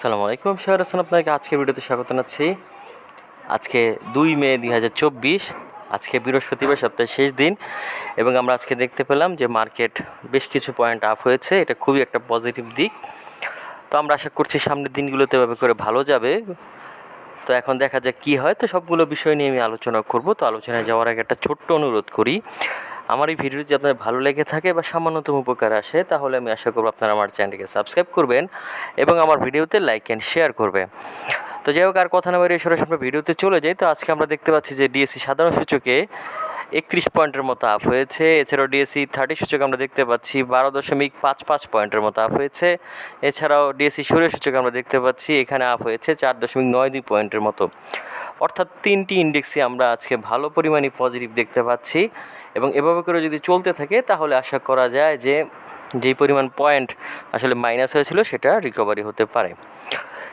আসসালামু আলাইকুম শহর হাসান আপনাকে আজকের ভিডিওতে স্বাগত জানাচ্ছি। আজকে দুই মে দুই হাজার চব্বিশ, আজকে বৃহস্পতিবার সপ্তাহের শেষ দিন এবং আমরা আজকে দেখতে পেলাম যে মার্কেট বেশ কিছু পয়েন্ট আপ হয়েছে, এটা খুবই একটা পজিটিভ দিক। তো আমরা আশা করছি সামনের দিনগুলোতে এভাবে করে ভালো যাবে। তো এখন দেখা যাক কী হয়। তো সবগুলো বিষয় নিয়ে আমি আলোচনা করব। তো আলোচনায় যাওয়ার আগে একটা ছোট্ট অনুরোধ করি আমার এই ভিডিও যদি আপনার ভালো লেগে থাকে বা সামান্যতম উপকার আসে, তাহলে আমি আশা করব আপনারা আমার চ্যানেলকে সাবস্ক্রাইব করবেন এবং আমার ভিডিওতে লাইক অ্যান্ড শেয়ার করবে তো যাই হোক, আর কথা না বেরিয়ে সরাসরি আমরা ভিডিওতে চলে যাই। তো আজকে আমরা দেখতে পাচ্ছি যে ডিএসসি সাধারণ সূচকে একত্রিশ পয়েন্টের মতো আপ হয়েছে। এছাড়াও ডিএসসি থার্টি সূচক আমরা দেখতে পাচ্ছি, বারো দশমিক পাঁচ পাঁচ পয়েন্টের মতো আপ হয়েছে। এছাড়াও ডিএসসি সূর্য সূচক আমরা দেখতে পাচ্ছি, এখানে আপ হয়েছে চার দশমিক নয় দুই পয়েন্টের মতো। অর্থাৎ তিনটি ইন্ডেক্সই আমরা আজকে ভালো পরিমাণে পজিটিভ দেখতে পাচ্ছি। এবং এভাবে করে যদি চলতে থাকে, তাহলে আশা করা যায় যে যেই পরিমাণ পয়েন্ট আসলে মাইনাস হয়েছিল, সেটা রিকভারি হতে পারে।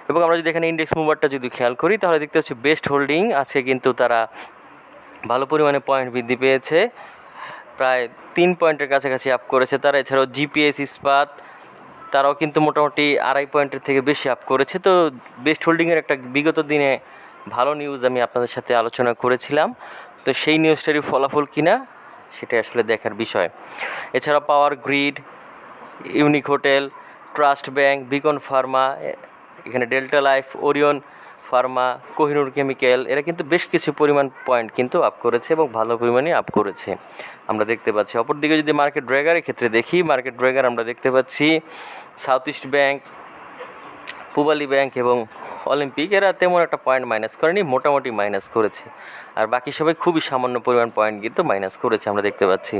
এবং আমরা যদি এখানে ইন্ডেক্স মুভারটা যদি খেয়াল করি, তাহলে দেখতে পাচ্ছি বেস্ট হোল্ডিং আজকে কিন্তু তারা ভালো পরিমাণে পয়েন্ট বৃদ্ধি পেয়েছে। প্রায় তিন পয়েন্টের কাছাকাছি আপ করেছে তারা। এছাড়াও জিপিএস ইস্পাত, তারাও কিন্তু মোটামুটি আড়াই পয়েন্টের থেকে বেশি আপ করেছে। তো বেস্ট হোল্ডিংয়ের একটা বিগত দিনে ভালো নিউজ আমি আপনাদের সাথে আলোচনা করেছিলাম। তো সেই নিউজটারই ফলাফল কিনা সেটাই আসলে দেখার বিষয়। এছাড়া Power Grid, Unique Hotel, Trust Bank, Beacon Pharma এখানে Delta Life, Orion Pharma, Kohinoor Chemical, এরা কিন্তু বেশ কিছু পরিমাণ পয়েন্ট কিন্তু আপ করেছে এবং ভালো পরিমাণে আপ করেছে। আমরা দেখতে পাচ্ছি, অপরদিকে যদি মার্কেট ড্রেগারের ক্ষেত্রে দেখি মার্কেট ড্রেগার আমরা দেখতে পাচ্ছি South East Bank Pubali Bank এবং অলিম্পিক, এরা তেমন একটা পয়েন্ট মাইনাস করেনি, মোটামুটি মাইনাস করেছে। আর বাকি সবাই খুবই সামান্য পরিমাণ পয়েন্ট কিন্তু মাইনাস করেছে, আমরা দেখতে পাচ্ছি।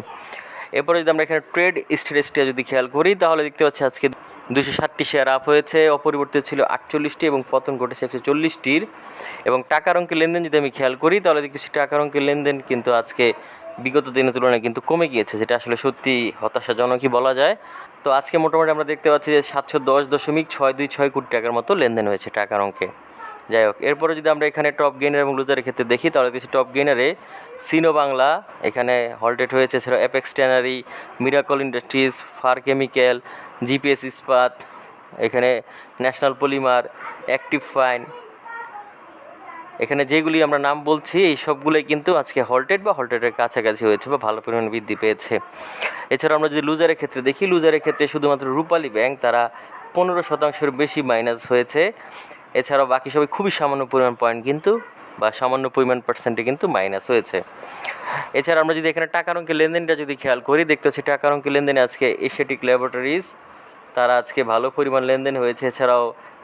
এরপরে যদি আমরা এখানে ট্রেড স্টেটাসটা যদি খেয়াল করি, তাহলে দেখতে পাচ্ছি আজকে দুশো ষাটটি শেয়ার আপ হয়েছে, অপরিবর্তিত ছিল আটচল্লিশটি এবং পতন ঘটেছে একশো চল্লিশটির। এবং টাকার অঙ্কের লেনদেন যদি আমি খেয়াল করি, তাহলে দেখতেছি টাকার অঙ্কের লেনদেন কিন্তু আজকে বিগত দিনের তুলনায় কিন্তু কমে গিয়েছে, যেটা আসলে সত্যি হতাশাজনকই বলা যায়। তো আজকে মোটামুটি আমরা দেখতে পাচ্ছি যে সাতশো দশ দশমিক ছয় দুই ছয় কোটি টাকার মতো লেনদেন হয়েছে টাকার অঙ্কে যাই হোক, এরপরে যদি আমরা এখানে টপ গেইনার এবং লুজারের ক্ষেত্রে দেখি, তাহলে দেখছি টপ গেইনারে সিনো বাংলা এখানে হলটেড হয়েছে এছাড়া Apex Tannery Miracle Industries Far Chemical GPS Ispat এখানে ন্যাশনাল পলিমার অ্যাক্টিভ ফাইন এখানে যেগুলি আমরা নাম বলছি, এই সবগুলোই কিন্তু আজকে হলটেড বা হলটেডের কাছাকাছি হয়েছে বা ভালো পরিমাণে বৃদ্ধি পেয়েছে। এছাড়া আমরা যদি লুজারের ক্ষেত্রে দেখি লুজারের ক্ষেত্রে শুধুমাত্র রূপালী ব্যাংক তারা পনেরো শতাংশের বেশি মাইনাস হয়েছে। এছাড়াও বাকি সবাই খুবই সামান্য পরিমাণ পয়েন্ট কিন্তু, বা সামান্য পরিমাণ পার্সেন্টে কিন্তু মাইনাস হয়েছে। এছাড়া আমরা যদি এখানে টাকার অঙ্কের লেনদেনটা যদি খেয়াল করি, দেখতে পাচ্ছি টাকার অঙ্কের লেনদেনে আজকে এশিয়াটিক ল্যাবরেটরিজ তারা আজকে ভালো পরিমাণ লেনদেন হয়েছে। এছাড়াও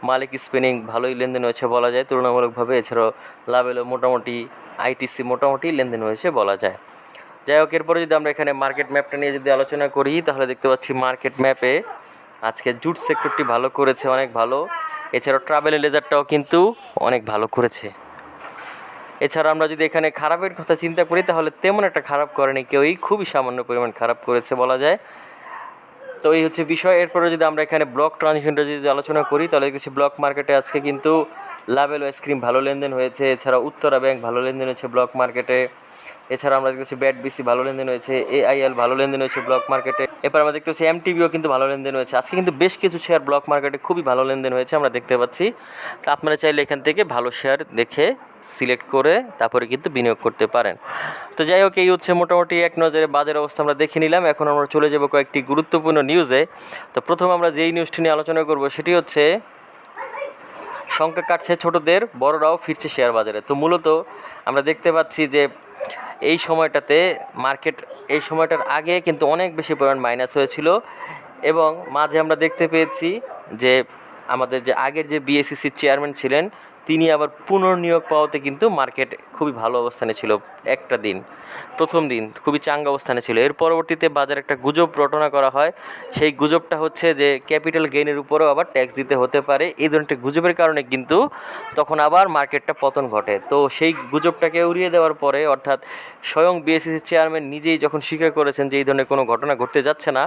মালিক স্পিনিং ভালোই লেনদেন হয়েছে বলা যায়। তুলনামূলকভাবে এছাড়াও লাভেলো মোটামুটি আইটিসি মোটামুটি লেনদেন হয়েছে বলা যায়। যাই হোক, এরপরে যদি আমরা এখানে মার্কেট ম্যাপটা নিয়ে যদি আলোচনা করি, তাহলে দেখতে পাচ্ছি মার্কেট ম্যাপে আজকে জুট সেক্টরটি ভালো করেছে, অনেক ভালো। এছাড়াও ট্রাভেল লেজারটাও কিন্তু অনেক ভালো করেছে। এছাড়া আমরা যদি এখানে খারাপের কথা চিন্তা করি, তাহলে তেমন একটা খারাপ করেনি। কেউই খুবই সামান্য পরিমাণ খারাপ করেছে বলা যায়। তো এই হচ্ছে বিষয়। এরপরে যদি আমরা এখানে ব্লক ট্রানজেকশনটা যদি আলোচনা করি, তাহলে দেখছি ব্লক মার্কেটে আজকে কিন্তু লাভেল আইসক্রিম ভালো লেনদেন হয়েছে। এছাড়া উত্তরা ব্যাংক ভালো লেনদেন হয়েছে ব্লক মার্কেটে এছাড়া আমরা দেখতেছি ব্যাট বিসি ভালো লেনদেন হয়েছে এআইএল ভালো লেনদেন হয়েছে ব্লক মার্কেটে এরপর আমরা দেখতে পাচ্ছি এমটিভিও কিন্তু ভালো লেনদেন হয়েছে আজকে কিন্তু বেশ কিছু শেয়ার ব্লক মার্কেটে খুবই ভালো লেনদেন হয়েছে আমরা দেখতে পাচ্ছি। তো আপনারা চাইলে এখান থেকে ভালো শেয়ার দেখে সিলেক্ট করে তারপরে কিন্তু বিনিয়োগ করতে পারেন। তো যাই হোক, এই হচ্ছে মোটামুটি এক নজরে বাজার অবস্থা আমরা দেখে নিলাম। এখন আমরা চলে যাব কয়েকটি গুরুত্বপূর্ণ নিউজে তো প্রথম আমরা যেই নিউজটি নিয়ে আলোচনা করব সেটি হচ্ছে, সংখ্যা কাটছে ছোটদের, বড়রাও ফিরছে শেয়ার বাজারে। তো মূলত আমরা দেখতে পাচ্ছি যে এই সময়টাতে মার্কেট এই সময়টার আগে কিন্তু অনেক বেশি পরিমাণ মাইনাস হয়েছিল এবং মাঝে আমরা দেখতে পেয়েছি যে আমাদের যে আগের যে বিএসসিসির চেয়ারম্যান ছিলেন তিনি আবার পুনর্নিয়োগ পাওয়াতে কিন্তু মার্কেট খুবই ভালো অবস্থানে ছিল একটা দিন, প্রথম দিন, খুবই চাঙ্গা অবস্থানে ছিল। এর পরবর্তীতে বাজারে একটা গুজব রটনা করা হয়। সেই গুজবটা হচ্ছে যে, ক্যাপিটাল গেইনের উপরেও আবার ট্যাক্স দিতে হতে পারে। এই ধরনের গুজবের কারণে কিন্তু তখন আবার মার্কেটটা পতন ঘটে। তো সেই গুজবটাকে উড়িয়ে দেওয়ার পরে, অর্থাৎ স্বয়ং বিএসসিসি চেয়ারম্যান নিজেই যখন স্বীকার করেছেন যে, এই ধরনের কোনো ঘটনা ঘটতে যাচ্ছে না,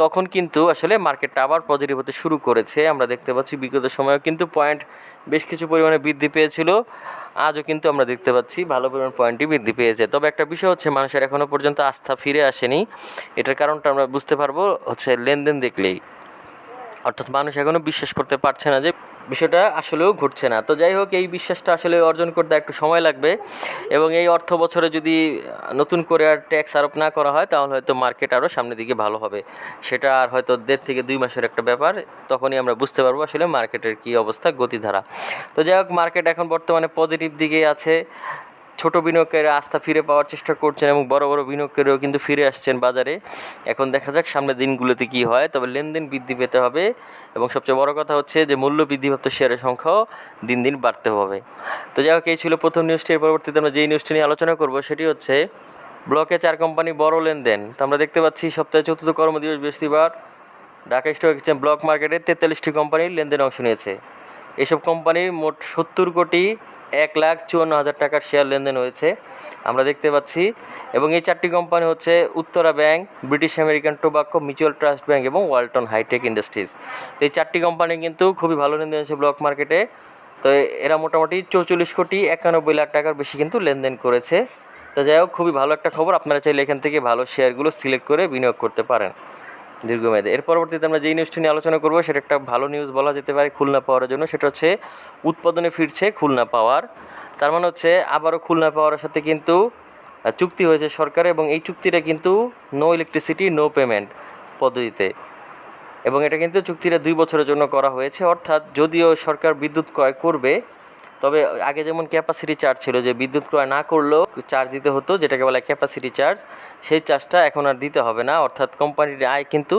তখন কিন্তু আসলে মার্কেটটা আবার পজিটিভ হতে শুরু করেছে। আমরা দেখতে পাচ্ছি বিগত সময়েও কিন্তু পয়েন্ট বেশ কিছু পরিমাণে বৃদ্ধি পেয়েছিল। আজও কিন্তু আমরা দেখতে পাচ্ছি ভালো পরিমাণ পয়েন্টই বৃদ্ধি পেয়েছে। তবে একটা বিষয় হচ্ছে, মানুষের এখনও পর্যন্ত আস্থা ফিরে আসেনি। এটার কারণটা আমরা বুঝতে পারব হচ্ছে লেনদেন দেখলেই। অর্থাৎ মানুষ এখনও বিশ্বাস করতে পারছে না যে বিষয়টা আসলেও ঘটছে না। তো যাই হোক, এই বিশ্বাসটা আসলে অর্জন করতে একটু সময় লাগবে এবং এই অর্থ বছরে যদি নতুন করে আর ট্যাক্স আরোপ না করা হয়, তাহলে হয়তো মার্কেট আরও সামনের দিকে ভালো হবে। সেটা আর হয়তো দেড় থেকে দুই মাসের একটা ব্যাপার, তখনই আমরা বুঝতে পারব আসলে মার্কেটের কী অবস্থা, গতিধারা। তো যাই হোক মার্কেট এখন বর্তমানে পজিটিভ দিকে আছে। ছোট বিনিয়োগকারীরা আস্থা ফিরে পাওয়ার চেষ্টা করছেন এবং বড় বড় বিনিয়োগকারীরাও কিন্তু ফিরে আসছেন বাজারে। এখন দেখা যাক সামনের দিনগুলোতে কী হয়, তবে লেনদেন বৃদ্ধি পেতে হবে এবং সবচেয়ে বড় কথা হচ্ছে যে মূল্য বৃদ্ধিপ্রাপ্ত শেয়ারের সংখ্যাও দিন দিন বাড়তে হবে। তো যাই হোক, এই ছিল প্রথম নিউজটি এর পরবর্তীতে আমরা যেই নিউজটি নিয়ে আলোচনা করব সেটি হচ্ছে ব্লকে চার কোম্পানি বড় লেনদেন। তো আমরা দেখতে পাচ্ছি, সপ্তাহে চতুর্থ কর্মদিবস বৃহস্পতিবার ঢাকা স্টক এক্সচেঞ্জ ব্লক মার্কেটে তেতাল্লিশটি কোম্পানির লেনদেন অংশ নিয়েছে। এসব কোম্পানির মোট সত্তর কোটি এক লাখ চুয়ান্ন হাজার টাকার শেয়ার লেনদেন হয়েছে। আমরা দেখতে পাচ্ছি, এবং এই চারটি কোম্পানি হচ্ছে Uttara Bank, British American Tobacco, Mutual Trust Bank এবং ওয়ালটন হাইটেক ইন্ডাস্ট্রিজ। এই চারটি কোম্পানি কিন্তু খুবই ভালো লেনদেন হয়েছে ব্লক মার্কেটে। তো এরা মোটামুটি চৌচল্লিশ কোটি একানব্বই লাখ টাকার বেশি কিন্তু লেনদেন করেছে। তো যাই হোক, খুবই ভালো একটা খবর। আপনারা চাইলে এখান থেকে ভালো শেয়ারগুলো সিলেক্ট করে বিনিয়োগ করতে পারেন। দীর্ঘমেয়াদে। এর পরবর্তীতে আমরা যেই নিউজটি নিয়ে আলোচনা করব, সেটা একটা ভালো নিউজ বলা যেতে পারে খুলনা পাওয়ার জন্য। সেটা হচ্ছে, উৎপাদনে ফিরছে খুলনা পাওয়ার। তার মানে হচ্ছে, আবারও খুলনা পাওয়ারের সাথে কিন্তু চুক্তি হয়েছে সরকার এবং এই চুক্তিটা কিন্তু নো ইলেকট্রিসিটি নো পেমেন্ট পদ্ধতিতে। এবং এটা কিন্তু চুক্তিটা দুই বছরের জন্য করা হয়েছে। অর্থাৎ যদিও সরকার বিদ্যুৎ ক্রয় করবে তবে আগে যেমন ক্যাপাসিটি চার্জ ছিল যে বিদ্যুৎ ক্রয় না করলেও চার্জ দিতে হতো, যেটাকে বলা ক্যাপাসিটি চার্জ সেই চার্জটা এখন আর দিতে হবে না। অর্থাৎ কোম্পানির আয় কিন্তু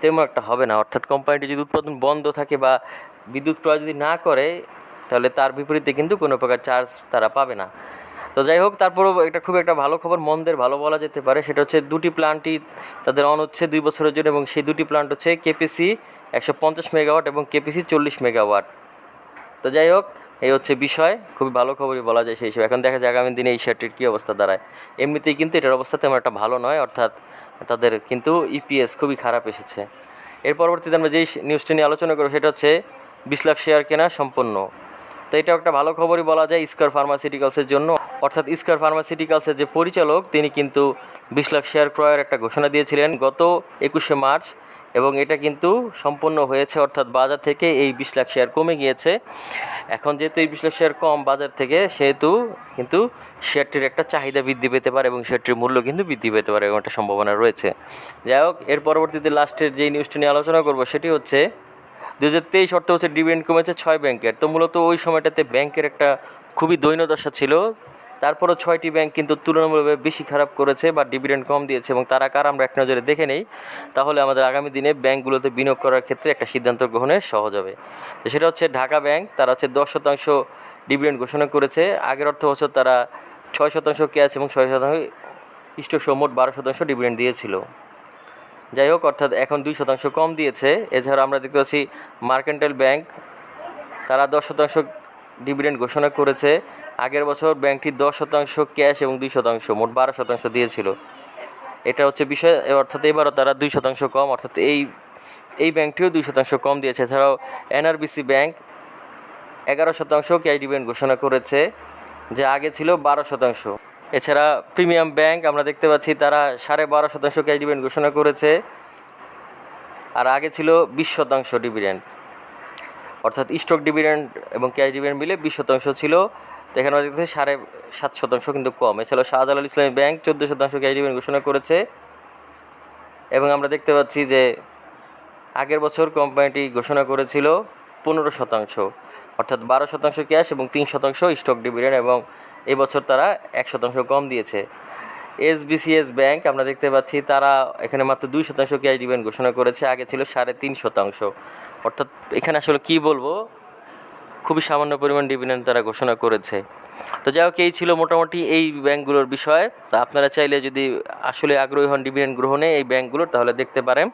তেমন একটা হবে না। অর্থাৎ কোম্পানিটি যদি উৎপাদন বন্ধ থাকে বা বিদ্যুৎ ক্রয় যদি না করে, তাহলে তার বিপরীতে কিন্তু কোনো প্রকার চার্জ তারা পাবে না। তো যাই হোক, তারপরেও এটা খুব একটা ভালো খবর, মন্দের ভালো বলা যেতে পারে, সেটা হচ্ছে দুটি প্ল্যান্টই তাদের অন হচ্ছে দুই বছরের জন্য এবং সেই দুটি প্ল্যান্ট হচ্ছে কেপিসি একশো পঞ্চাশ মেগাওয়াট এবং কেপিসি চল্লিশ মেগাওয়াট তো যাই হোক এই হচ্ছে বিষয়, খুবই ভালো খবরই বলা যায় সেই হিসেবে। এখন দেখা যায় আগামী দিনে এই শেয়ারটির কী অবস্থা দাঁড়ায়। এমনিতেই কিন্তু এটার অবস্থা তেমন একটা ভালো নয়, অর্থাৎ তাদের কিন্তু ইপিএস খুবই খারাপ এসেছে। এর পরবর্তীতে আমরা যেই নিউজটি নিয়ে আলোচনা করব, সেটা হচ্ছে বিশ লাখ শেয়ার কেনা সম্পন্ন। তো এটা একটা ভালো খবরই বলা যায় স্কয়ার ফার্মাসিউটিক্যালসের জন্য। অর্থাৎ স্কয়ার ফার্মাসিউটিক্যালসের যে পরিচালক, তিনি কিন্তু বিশ লাখ শেয়ার ক্রয়ের একটা ঘোষণা দিয়েছিলেন গত একুশে মার্চ এবং এটা কিন্তু সম্পন্ন হয়েছে অর্থাৎ বাজার থেকে এই বিশ লাখ শেয়ার কমে গিয়েছে। এখন যেহেতু এই বিশ লাখ শেয়ার কম, বাজার থেকে সেহেতু কিন্তু শেয়ারটির একটা চাহিদা বৃদ্ধি পেতে পারে এবং শেয়ারটির মূল্য কিন্তু বৃদ্ধি পেতে পারে এবং একটা সম্ভাবনা রয়েছে। যাই হোক, এর পরবর্তীতে লাস্টের যেই নিউজটি নিয়ে আলোচনা করব, সেটি হচ্ছে দু হাজার তেইশ অর্থ হচ্ছে ডিভিডেন্ড কমেছে ছয় ব্যাংকের তো মূলত ওই সময়টাতে ব্যাংকের একটা খুবই দৈন্যদশা ছিল। তারপরও ছয়টি ব্যাংক কিন্তু তুলনামূলকভাবে বেশি খারাপ করেছে বা ডিভিডেন্ড কম দিয়েছে এবং তারা কার আমরা এক নজরে দেখে নেই। তাহলে আমাদের আগামী দিনে ব্যাংকগুলোতে বিনিয়োগ করার ক্ষেত্রে একটা সিদ্ধান্ত গ্রহণে সহজ হবে। তো সেটা হচ্ছে ঢাকা ব্যাংক তারা হচ্ছে দশ শতাংশ ডিভিডেন্ড ঘোষণা করেছে। আগের অর্থ বছর তারা ছয় শতাংশ ক্যাশ এবং ছয় শতাংশ স্টক সহ মোট বারো শতাংশ ডিভিডেন্ড দিয়েছিল। যাই হোক, অর্থাৎ এখন দুই শতাংশ কম দিয়েছে। এছাড়া আমরা দেখতে পাচ্ছি মার্কেন্টাইল ব্যাংক, তারা দশ শতাংশ ডিভিডেন্ড ঘোষণা করেছে। আগের বছর ব্যাংকটি দশ শতাংশ ক্যাশ এবং দুই শতাংশ, মোট বারো শতাংশ দিয়েছিল। এটা হচ্ছে বিষয়, অর্থাৎ এবারও তারা দুই শতাংশ কম, অর্থাৎ এই এই ব্যাংকটিও দুই শতাংশ কম দিয়েছে। এছাড়াও এনআরবিসি ব্যাংক এগারো শতাংশ ক্যাশ ডিভিডেন্ড ঘোষণা করেছে, যা আগে ছিল বারো শতাংশ। এছাড়া প্রিমিয়াম ব্যাংক আমরা দেখতে পাচ্ছি তারা সাড়ে বারো শতাংশ ক্যাশ ডিভিডেন্ড ঘোষণা করেছে। আর আগে ছিল বিশ শতাংশ ডিভিডেন্ড। অর্থাৎ স্টক ডিভিডেন্ড এবং ক্যাশ ডিভিডেন্ড মিলে বিশ শতাংশ ছিল। তো এখানে আমরা দেখতেছি সাড়ে সাত শতাংশ কিন্তু কম। এছাড়াও শাহজালাল ইসলামী ব্যাংক চোদ্দ শতাংশ ক্যাশ ডিভিডেন্ড ঘোষণা করেছে। এবং আমরা দেখতে পাচ্ছি যে আগের বছর কোম্পানিটি ঘোষণা করেছিল পনেরো শতাংশ। অর্থাৎ বারো শতাংশ ক্যাশ এবং তিন শতাংশ স্টক ডিভিডেন্ড এবং এবছর তারা এক শতাংশ কম দিয়েছে। এসবিসিএস ব্যাংক আমরা দেখতে পাচ্ছি তারা এখানে মাত্র দুই শতাংশ ক্যাশ ডিভিডেন্ড ঘোষণা করেছে, আগে ছিল সাড়ে তিন শতাংশ। অর্থাৎ এখানে আসলে কী বলব? খুবই সামান্য পরিমাণ ডিভিডেন্ড তারা ঘোষণা করেছে। তো যাই হোক, এই ছিল মোটামুটি এই ব্যাংকগুলোর বিষয়। তা আপনারা চাইলে যদি আসলে আগ্রহী হন ডিভিডেন্ড গ্রহণে এই ব্যাংকগুলোর তাহলে দেখতে পারেন।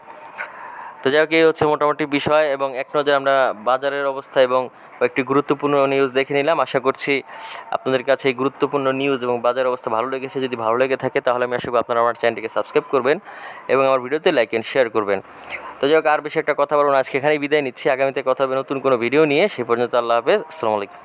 তো যাই হোক, এই হচ্ছে মোটামুটি বিষয় এবং এক নজরে আমরা বাজারের অবস্থা এবং একটি গুরুত্বপূর্ণ নিউজ দেখে নিলাম। আশা করছি আপনাদের কাছে এই গুরুত্বপূর্ণ নিউজ এবং বাজারের অবস্থা ভালো লেগেছে। যদি ভালো লেগে থাকে, তাহলে আমি আশা করি আপনারা আমার চ্যানেলটিকে সাবস্ক্রাইব করবেন এবং আমার ভিডিওতে লাইক অ্যান্ড শেয়ার করবেন। তো যাই হোক, আর বেশি একটা কথা বলুন আজকে এখানেই বিদায় নিচ্ছি। আগামীতে কথা হবে নতুন কোনো ভিডিও নিয়ে। সেই পর্যন্ত আল্লাহ হাফেজ। আসসালামু আলাইকুম।